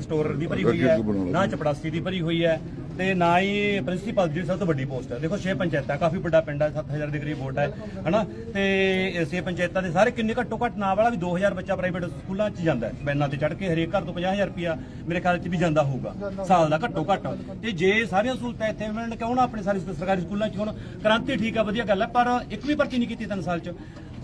Store ਦੀ ਭਰੀ ਹੋਈ ਹੈ ਨਾ ਚਪੜਾਸੀ ਦੀ ਭਰੀ ਹੋਈ ਹੈ ਤੇ ਨਾ ਹੀ ਪ੍ਰਿੰਸੀਪਲ ਦੀ ਸਭ ਤੋਂ ਵੱਡੀ ਪੋਸਟ ਹੈ। ਦੇਖੋ 6 ਪੰਚਾਇਤਾਂ ਕਾਫੀ ਵੱਡਾ ਪਿੰਡ ਹੈ 7000 ਦੇ ਕਰੀਬ ਵੋਟ ਹੈ ਹਨਾ? ਤੇ ਛੇ ਪੰਚਾਇਤਾਂ ਦੇ ਸਾਰੇ ਕਿੰਨੇ ਘੱਟੋ ਘੱਟ ਨਾ ਵਾਲਾ ਵੀ 2000 ਬੱਚਾ ਪ੍ਰਾਈਵੇਟ ਸਕੂਲਾਂ 'ਚ ਜਾਂਦਾ ਹੈ। ਬੈਨਾਂ ਤੇ ਚੜ ਕੇ ਹਰੇਕ ਘਰ ਤੋਂ 50000 ਰੁਪਿਆ ਮੇਰੇ ਖਿਆਲ 'ਚ ਵੀ ਜਾਂਦਾ ਹੋਊਗਾ ਸਾਲ ਦਾ ਘੱਟੋ ਘੱਟ। ਤੇ ਜੇ ਸਾਰੀਆਂ ਸਹੂਲਤਾਂ ਇੱਥੇ ਮਿਲਣ ਕਿਉਂ ਨਾ ਆਪਣੇ ਸਾਰੇ ਸਰਕਾਰੀ ਸਕੂਲਾਂ 'ਚ ਹੁਣ? ਕ੍ਰਾਂਤੀ ਠੀਕ ਆ ਵਧੀਆ ਗੱਲ ਹੈ ਪਰ ਇੱਕ ਵੀ ਭਰਤੀ ਨਹੀਂ ਕੀਤੀ ਤਿੰਨ ਸਾਲ 'ਚ।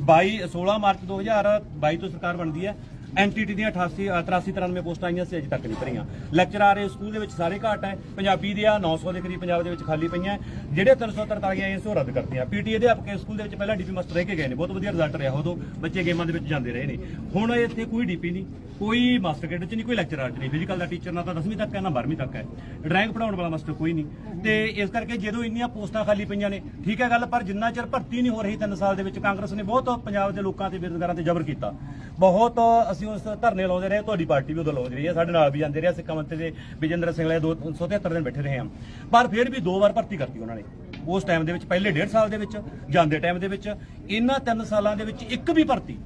22 16 ਮਾਰਚ 2022 ਤੋਂ ਸਰਕਾਰ ਬਣਦੀ ਹੈ। ਐਨਟੀਟੀ ਦੀਆਂ 88 83 93 ਪੋਸਟਾਂ ਆਈਆਂ ਸੀ, ਅਜੇ ਤੱਕ ਨਹੀਂ ਭਰੀਆਂ। ਲੈਕਚਰਾਰ ਇਸ ਸਕੂਲ ਦੇ ਵਿੱਚ ਸਾਰੇ ਘਾਟ ਹੈ। ਪੰਜਾਬੀ ਦੀਆਂ 900 ਦੇ ਕਰੀਬ ਪੰਜਾਬ ਦੇ ਵਿੱਚ ਖਾਲੀ ਪਈਆਂ ਜਿਹੜੇ 343 ਆਈਆਂ ਸੀ ਰੱਦ ਕਰਤੀਆਂ। ਪੀਟੀ ਅਧਿਆਪਕ ਇਸ ਸਕੂਲ ਦੇ ਵਿੱਚ ਪਹਿਲਾਂ ਡੀਪੀ ਮਾਸਟਰ ਰਹਿ ਕੇ ਗਏ ਨੇ। ਬਹੁਤ ਵਧੀਆ ਰਿਜ਼ਲਟ ਰਿਹਾ ਉਦੋਂ। ਬੱਚੇ ਗੇਮਾਂ ਦੇ ਵਿੱਚ ਜਾਂਦੇ ਰਹੇ ਨੇ। ਹੁਣ ਇੱਥੇ ਕੋਈ ਡੀਪੀ ਨਹੀਂ। ਕੋਈ ਮਾਸਟਰ ਕੈਡਰ ਚ ਨਹੀਂ, ਕੋਈ ਲੈਕਚਰਾਰ ਚ ਨਹੀਂ। ਫਿਜ਼ੀਕਲ ਦਾ ਟੀਚਰ ਨਾ ਤਾਂ 10ਵੀਂ ਤੱਕ ਹੈ, ਨਾ 12ਵੀਂ ਤੱਕ ਹੈ। ਡਰਾਇੰਗ ਪੜਾਉਣ ਵਾਲਾ ਮਾਸਟਰ ਕੋਈ ਨਹੀਂ। ਤੇ ਇਸ ਕਰਕੇ ਜਦੋਂ ਇੰਨੀਆਂ ਪੋਸਟਾਂ ਖਾਲੀ ਪਈਆਂ ਨੇ, ਠੀਕ ਹੈ ਗੱਲ, ਪਰ ਜਿੰਨਾ ਚਿਰ ਭਰਤੀ ਨਹੀਂ ਹੋ ਰਹੀ 3 ਸਾਲ ਦੇ ਵਿੱਚ, ਕਾਂਗਰਸ ਨੇ ਬਹੁਤ ਪੰਜਾਬ ਦੇ ਲੋਕਾਂ ਤੇ ਬੇਰੁਜ਼ਗਾਰਾਂ ਤੇ ਜ਼ਬਰ ਕੀਤਾ। ਬਹੁਤ ਅਸੀਂ ਉਸ ਧਰਨੇ ਲਾਉਂਦੇ ਰਹੇ ਤੁਹਾਡੀ ਪਾਰਟੀ ਵੀ ਉਦੋਂ ਲਾਉਂਦੀ ਰਹੀ ਹੈ, ਸਾਡੇ ਨਾਲ ਵੀ ਜਾਂਦੇ ਰਹੇ ਸਿੱਖਾਂ ਮੰਤਰੀ ਦੇ ਵਿਜੇਂਦਰ ਸਿੰਘ ਲੈ 273 ਦਿਨ ਬੈਠੇ ਰਹੇ ਹਾਂ। ਪਰ ਫਿਰ ਵੀ ਦੋ ਵਾਰ ਭਰਤੀ ਕਰਤੀ ਉਹਨਾਂ ਨੇ। ਉਸ ਟਾਈਮ ਦੇ ਵਿੱਚ, ਪਹਿਲੇ 1.5 ਸਾਲ ਦੇ ਵਿੱਚ, ਜਾਂਦੇ ਟਾਈਮ ਦੇ ਵਿੱਚ, ਇਹਨਾਂ 3 ਸਾਲਾਂ ਦੇ ਵਿੱਚ ਇੱਕ ਵੀ ਭਰਤੀ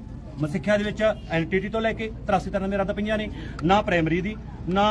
ਸਿੱਖਿਆ ਦੇ ਵਿੱਚ ਐਨਟੀਟੀ ਤੋਂ ਲੈ ਕੇ 83 ਤਰ੍ਹਾਂ ਦੇ ਰੱਦ ਪਈਆਂ ਨੇ। ਨਾ ਪ੍ਰਾਇਮਰੀ ਦੀ, ਨਾ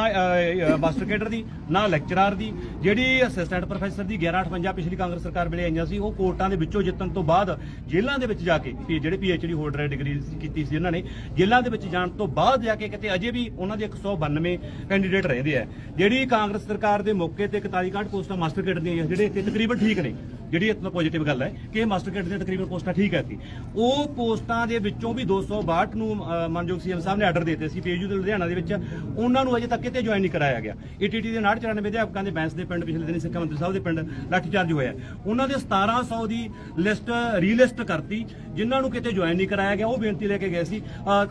ਮਾਸਟਰ ਕੇਡਰ ਦੀ, ਨਾ ਲੈਕਚਰਾਰ ਦੀ। ਜਿਹੜੀ ਅਸਿਸਟੈਂਟ ਪ੍ਰੋਫੈਸਰ ਦੀ 1158 ਪਿਛਲੀ ਕਾਂਗਰਸ ਸਰਕਾਰ ਵੇਲੇ ਆਈਆਂ ਸੀ, ਉਹ ਕੋਰਟਾਂ ਦੇ ਵਿੱਚੋਂ ਜਿੱਤਣ ਤੋਂ ਬਾਅਦ ਜੇਲ੍ਹਾਂ ਦੇ ਵਿੱਚ ਜਾ ਕੇ ਵੀ ਜਿਹੜੇ ਪੀਐਚਡੀ ਹੋਲਡਰ ਡਿਗਰੀ ਕੀਤੀ ਸੀ ਉਹਨਾਂ ਨੇ, ਜੇਲ੍ਹਾਂ ਦੇ ਵਿੱਚ ਜਾਣ ਤੋਂ ਬਾਅਦ ਜਾ ਕੇ ਕਿਤੇ ਅਜੇ ਵੀ ਉਹਨਾਂ ਦੇ 192 ਕੈਂਡੀਡੇਟ ਰਹਿੰਦੇ ਆ। ਜਿਹੜੀ ਕਾਂਗਰਸ ਸਰਕਾਰ ਦੇ ਮੌਕੇ ਤੇ 41 ਪੋਸਟਾਂ ਮਾਸਟਰ ਕੇਡਰ ਦੀਆਂ ਜਿਹੜੇ ਤਕਰੀਬਨ ਠੀਕ ਨੇ ਜਿਹੜੀ ਇਤਨਾ ਪੋਜ਼ਿਟਿਵ ਗੱਲ ਹੈ ਕਿ ਇਹ ਮਾਸਟਰ ਕੇਡਰ ਦੀਆਂ ਤਕਰੀਬਨ ਪੋਸਟਾਂ ਠੀਕ ਹੈ ਸੀ ਉਹ ਪੋਸਟਾਂ ਦੇ ਵਿੱਚੋਂ ਵੀ 262 ਨੂੰ ਅਹ, ਸੀਐਮ ਸਾਹਿਬ ਨੇ ਆਰਡਰ ਦਿੱਤੇ ਸੀ। ਪੀਯੂ ਦੇ ਲੁਧਿਆਣਾ ਦੇ ਵਿੱਚ ਉਹਨਾਂ ਨੂੰ ਅਜੇ ਤੱਕ ਕਿਤੇ ਜੁਆਇਨ ਨਹੀਂ ਕਰਾਇਆ ਗਿਆ। ਏਟੀਟੀ ਦੇ 994 ਅਧਿਆਪਕਾਂ ਦੇ ਬੈਂਸ ਦੇ ਪਿੰਡ ਪਿਛਲੇ ਦਿਨੀ ਸਿੱਖਿਆ ਮੰਤਰੀ ਸਾਹਿਬ ਦੇ ਪਿੰਡ ਲਾਠੀਚਾਰਜ ਹੋਇਆ ਉਹਨਾਂ ਦੇ 1700 ਦੀ ਲਿਸਟ ਰੀਲਿਸਟ ਕਰਤੀ ਜਿਨ੍ਹਾਂ ਨੂੰ ਕਿਤੇ ਜੁਆਇਨ ਨਹੀਂ ਕਰਾਇਆ ਗਿਆ ਉਹ ਬੇਨਤੀ ਲੈ ਕੇ ਗਏ ਸੀ।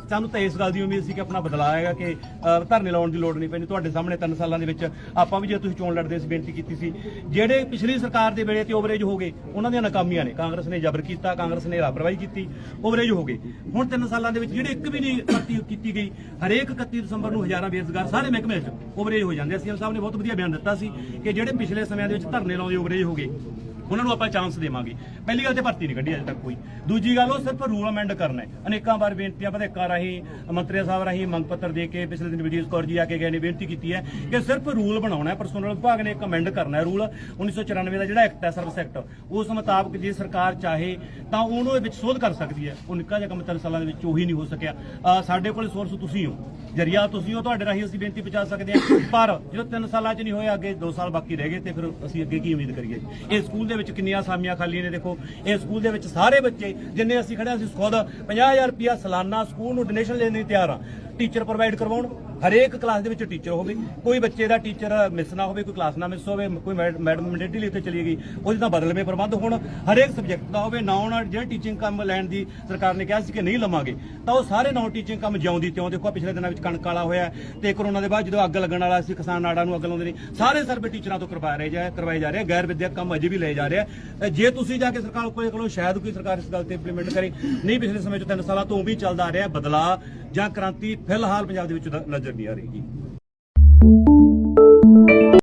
ਸਾਨੂੰ ਤਾਂ ਇਸ ਗੱਲ ਦੀ ਉਮੀਦ ਸੀ ਕਿ ਆਪਣਾ ਬਦਲਾਅ ਆਏਗਾ ਕਿ ਧਰਨੇ ਲਾਉਣ ਦੀ ਲੋੜ ਨਹੀਂ ਪੈਣੀ। ਤੁਹਾਡੇ ਸਾਹਮਣੇ ਤਿੰਨ ਸਾਲਾਂ ਦੇ ਵਿੱਚ ਆਪਾਂ ਵੀ ਜੇ ਤੁਸੀਂ ਚੋਣ ਲੜਦੇ ਸੀ ਬੇਨਤੀ ਕੀਤੀ ਸੀ। ਜਿਹੜੇ ਪਿਛਲੀ ਸਰਕਾਰ ਦੇ ਵੇਲੇ ਤੇ ਓਵਰੇਜ ਹੋ ਗਏ ਉਹਨਾਂ ਦੀਆਂ ਨਾਕਾਮੀਆਂ ਨੇ। ਕਾਂਗਰਸ ਨੇ ਜ਼ਬਰ ਕੀਤਾ, ਕਾਂਗਰਸ ਨੇ ਲਾਪਰਵਾਹੀ ਕੀਤੀ ਓਵਰੇਜ ਹੋ ਗਏ ਹੁਣ ਤਿੰਨ ਸਾਲਾਂ ਦੇ ਵਿੱਚ ਜਿਹੜੇ ਇੱਕ ਵੀ ਨਹੀਂ ਭਰਤੀ ਕੀਤੀ ਗਈ, ਹਰੇਕ 31 ਦਸੰਬਰ ਨੂੰ ਹਜ਼ਾਰਾਂ ਬੇਰੁਜ਼ਗਾਰ ਸਾਰੇ ਮਹਿਕਮੇ 'ਚ ਓਵਰੇਜ ਹੋ ਜਾਂਦੇ ਸੀਐਮ ਸਾਹਿਬ ਨੇ ਬਹੁਤ ਵਧੀਆ ਬਿਆਨ ਦਿੱਤਾ ਸੀ ਕਿ ਜਿਹੜੇ ਪਿਛਲੇ ਸਮਿਆਂ ਦੇ ਵਿੱਚ ਧਰਨੇ ਲਾਉਂਦੇ ਓਵਰੇਜ ਹੋ ਗਏ। ਉਹਨਾਂ ਨੂੰ ਆਪਾਂ ਚਾਂਸ ਦੇਵਾਂਗੇ। ਪਹਿਲੀ ਗੱਲ ਤੇ ਭਰਤੀ ਨਹੀਂ ਕੱਢੀ ਅਜੇ ਤੱਕ ਕੋਈ। ਦੂਜੀ ਗੱਲ, ਉਹ ਸਿਰਫ ਰੂਲ ਅਮੈਂਡ ਕਰਨਾ ਹੈ। ਅਨੇਕਾਂ ਵਾਰ ਬੇਨਤੀਆਂ ਵਿਧਾਇਕਾਂ ਰਾਹੀਂ ਮੰਤਰੀ ਸਾਹਿਬ ਰਾਹੀਂ ਮੰਗ ਪੱਤਰ ਦੇ ਕੇ ਪਿਛਲੇ ਦਿਨ ਵੀਡੀਓ ਕੌਰ ਜੀ ਆ ਕੇ ਗਏ ਨੇ, ਬੇਨਤੀ ਕੀਤੀ ਹੈ ਕਿ ਸਿਰਫ ਰੂਲ ਬਣਾਉਣਾ ਹੈ ਪਰਸਨਲ ਵਿਭਾਗ ਨੇ ਇੱਕ ਅਮੈਂਡ ਕਰਨਾ ਹੈ ਰੂਲ 1994 ਦਾ ਜਿਹੜਾ ਐਕਟ ਹੈ, ਸਰਵਿਸ ਐਕਟ ਉਸ ਮੁਤਾਬਕ ਜੇ ਸਰਕਾਰ ਚਾਹੇ, ਤਾਂ ਉਹਨੂੰ ਇਹ ਵਿੱਚ ਸੋਧ ਕਰ ਸਕਦੀ ਹੈ। ਉਹ ਨਿੱਕਾ ਜਿਹਾ ਕੰਮ ਤਿੰਨ ਸਾਲਾਂ ਦੇ ਵਿੱਚ ਉਹੀ ਨਹੀਂ ਹੋ ਸਕਿਆ। ਸਾਡੇ ਕੋਲ ਸੋਰਸ ਤੁਸੀਂ ਹੋ। ਜਰੀਆ ਤੁਸੀਂ ਹੋ ਤੁਹਾਡੇ ਰਾਹੀਂ ਅਸੀਂ ਬੇਨਤੀ ਪਹੁੰਚਾ ਸਕਦੇ ਹਾਂ। ਪਰ ਜਦੋਂ ਤਿੰਨ ਸਾਲਾਂ 'ਚ ਨਹੀਂ ਹੋਇਆ ਅੱਗੇ 2 ਸਾਲ ਬਾਕੀ ਰਹਿ ਗਏ ਤੇ ਫਿਰ ਅਸੀਂ ਅੱਗੇ ਕੀ ਉਮੀਦ ਕਰੀਏ? ਇਹ ਸਕੂਲ ਦੇ ਵਿੱਚ ਕਿੰਨੀਆਂ ਅਸਾਮੀਆਂ ਖਾਲੀਆਂ ਨੇ ਦੇਖੋ। ਇਹ ਸਕੂਲ ਦੇ ਵਿੱਚ ਸਾਰੇ ਬੱਚੇ ਜਿੰਨੇ ਅਸੀਂ ਖੜੇ ਹਾਂ, ਅਸੀਂ ਖੁਦ 50000 ਰੁਪਿਆ ਸਾਲਾਨਾ ਸਕੂਲ ਨੂੰ ਡੋਨੇਸ਼ਨ ਲੈਣ ਲਈ ਤਿਆਰ ਹਾਂ। ਟੀਚਰ ਪ੍ਰੋਵਾਈਡ ਕਰਵਾਉਣ। ਹਰੇਕ ਕਲਾਸ ਦੇ ਵਿੱਚ ਟੀਚਰ ਹੋਵੇ, ਕੋਈ ਬੱਚੇ ਦਾ ਟੀਚਰ ਮਿਸ ਨਾ ਹੋਵੇ, ਕੋਈ ਕਲਾਸ ਨਾ ਮਿਸ ਹੋਵੇ, ਕੋਈ ਮੈਡਮ ਮੈਂਡੇਟਰੀ ਲਈ ਉੱਥੇ ਚਲੀ ਗਈ, ਉਹਦੇ ਤਾਂ ਬਦਲਵੇਂ ਪ੍ਰਬੰਧ। ਹੋਣ ਹਰੇਕ ਸਬਜੈਕਟ ਦਾ ਹੋਵੇ, ਨਾ ਉਹਨਾਂ ਜਿਹੜਾ ਟੀਚਿੰਗ ਕੰਮ ਲੈਣ ਦੀ ਸਰਕਾਰ ਨੇ ਕਿਹਾ ਸੀ ਕਿ ਨਹੀਂ ਲਵਾਂਗੇ, ਤਾਂ ਉਹ ਸਾਰੇ ਨਾਨ ਟੀਚਿੰਗ ਕੰਮ ਜਿਉਂਦੀ ਤਿਉਂ ਦੇਖੋ ਪਿਛਲੇ ਦਿਨਾਂ ਵਿੱਚ ਕਣਕ ਵਾਲਾ ਹੋਇਆ ਤੇ ਕਰੋਨਾ ਦੇ ਬਾਅਦ ਜਦੋਂ ਅੱਗ ਲੱਗਣ ਵਾਲਾ ਸੀ, ਕਿਸਾਨ ਨਾੜਾਂ ਨੂੰ ਅੱਗ ਲਾਉਂਦੇ ਨੇ, ਸਾਰੇ ਸਰਵੇ ਟੀਚਰਾਂ ਤੋਂ ਕਰਵਾ ਰਹੇ ਜਾ, ਕਰਵਾਏ ਜਾ ਰਹੇ ਗੈਰ ਵਿਦਿਅਕ ਕੰਮ ਅਜੇ ਵੀ ਲਏ ਜਾ ਰਿਹਾ ਜੇ ਤੁਸੀਂ ਜਾ ਕੇ ਸਰਕਾਰ ਕੋਲ ਕੋਲੋਂ ਸ਼ਾਇਦ ਕੋਈ ਸਰਕਾਰ ਇਸ ਗੱਲ ਤੇ ਇੰਪਲੀਮੈਂਟ ਕਰੇ। ਨਹੀਂ, ਪਿਛਲੇ ਸਮੇਂ ਚ ਤਿੰਨ ਸਾਲਾਂ ਤੋਂ ਵੀ ਚੱਲਦਾ ਆ ਰਿਹਾ ਬਦਲਾਅ ਜਾਂ ਕ੍ਰਾਂਤੀ, ਫਿਲਹਾਲ ਪੰਜਾਬ ਦੇ ਵਿੱਚ ਨਜ਼ਰ ਨਹੀਂ ਆ ਰਹੀ